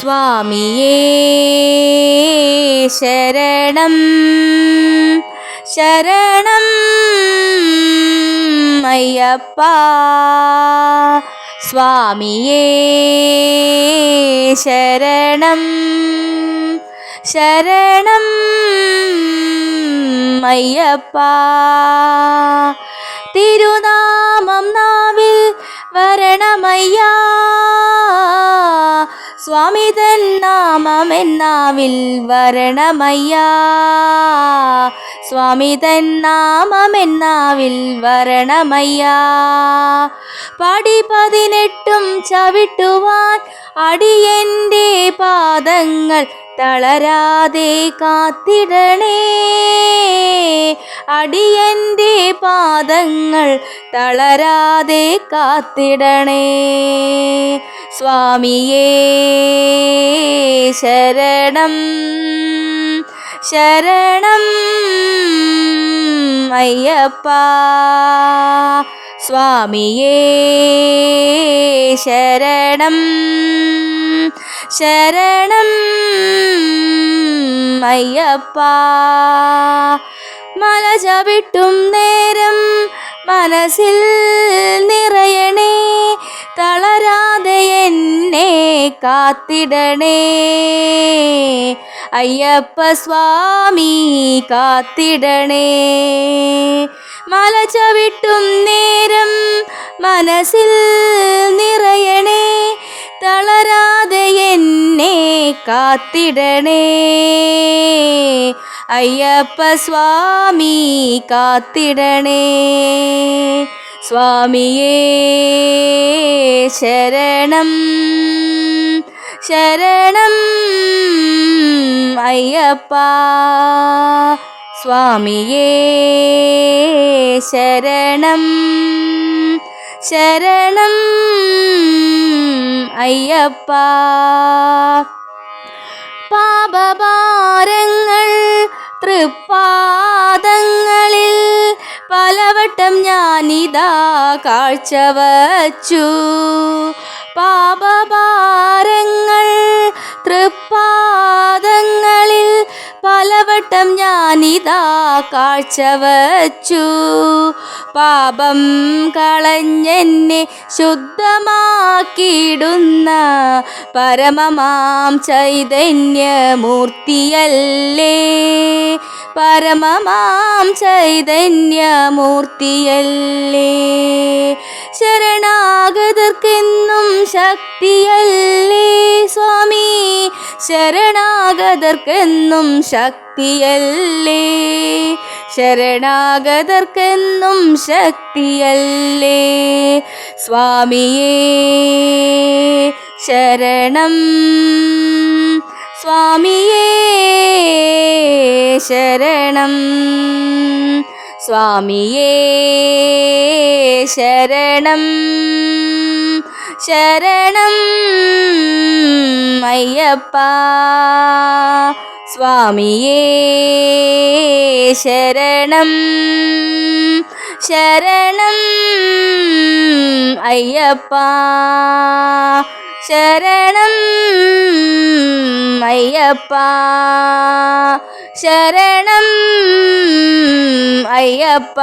സ്വാമിയേ ശരണം. ശരണം അയ്യപ്പ. സ്വാമിയേ ശരണം. ശരണം അയ്യപ്പ. തിരുനാമം നാവിൽ വരണമയ്യാ. സ്വാമി തൻ നാമമെന്നാവിൽ വരണമയ്യാ. സ്വാമി തൻ നാമമെന്നാവിൽ വരണമയ്യാ. പടി പതിനെട്ടും ചവിട്ടുവാൻ അടിയന്റെ പാദങ്ങൾ തളരാതെ കാത്തിടണേ. അടിയന്റെ പാദങ്ങൾ തളരാതെ കാത്തിടണേ. സ്വാമിയേ ശരണം ശരണം അയ്യപ്പ. സ്വാമിയേ ശരണം ശരണം അയ്യപ്പ. മല ചവിട്ടും നേരം മനസ്സിൽ നിറയണേ എന്നെ കാത്തിടണേ. അയ്യപ്പ സ്വാമി കാത്തിടണേ. മല ചവിട്ടും നേരം മനസ്സിൽ നിറയണേ. തളരാതെ എന്നെ കാത്തിടണേ. അയ്യപ്പ സ്വാമി കാത്തിടണേ. സ്വാമിയേ ശരണം. ശരണം. അയ്യപ്പ. സ്വാമിയേ ശരണം. ശരണം. അയ്യപ്പ. പാപഭാരങ്ങൾ തൃപ്പാദങ്ങളിൽ പലവട്ടം ഞാനിതാ കാഴ്ചവച്ചു. പാപഭാരങ്ങൾ പലവട്ടം ഞാനിതാ കാഴ്ച വച്ചു. പാപം കളഞ്ഞെന്നെ ശുദ്ധമാക്കിയിടുന്ന പരമമാം ചൈതന്യമൂർത്തിയല്ലേ? പരമമാം ചൈതന്യമൂർത്തിയല്ലേ? ശരണാഗതർക്കെന്നും ശക്തിയല്ലേ സ്വാമി? ശരണാഗതർക്കെന്നും ശക്തിയല്ലേ? ശരണാഗതർക്കെന്നും ശക്തിയല്ലേ സ്വാമിയേ? ശരണം സ്വാമിയേ ശരണം സ്വാമിയേ ശരണം ശരണം അയ്യപ്പ. സ്വാമിയേ ശരണം ശരണം അയ്യപ്പ. ശരണം അയ്യപ്പ. ശരണം അയ്യപ്പ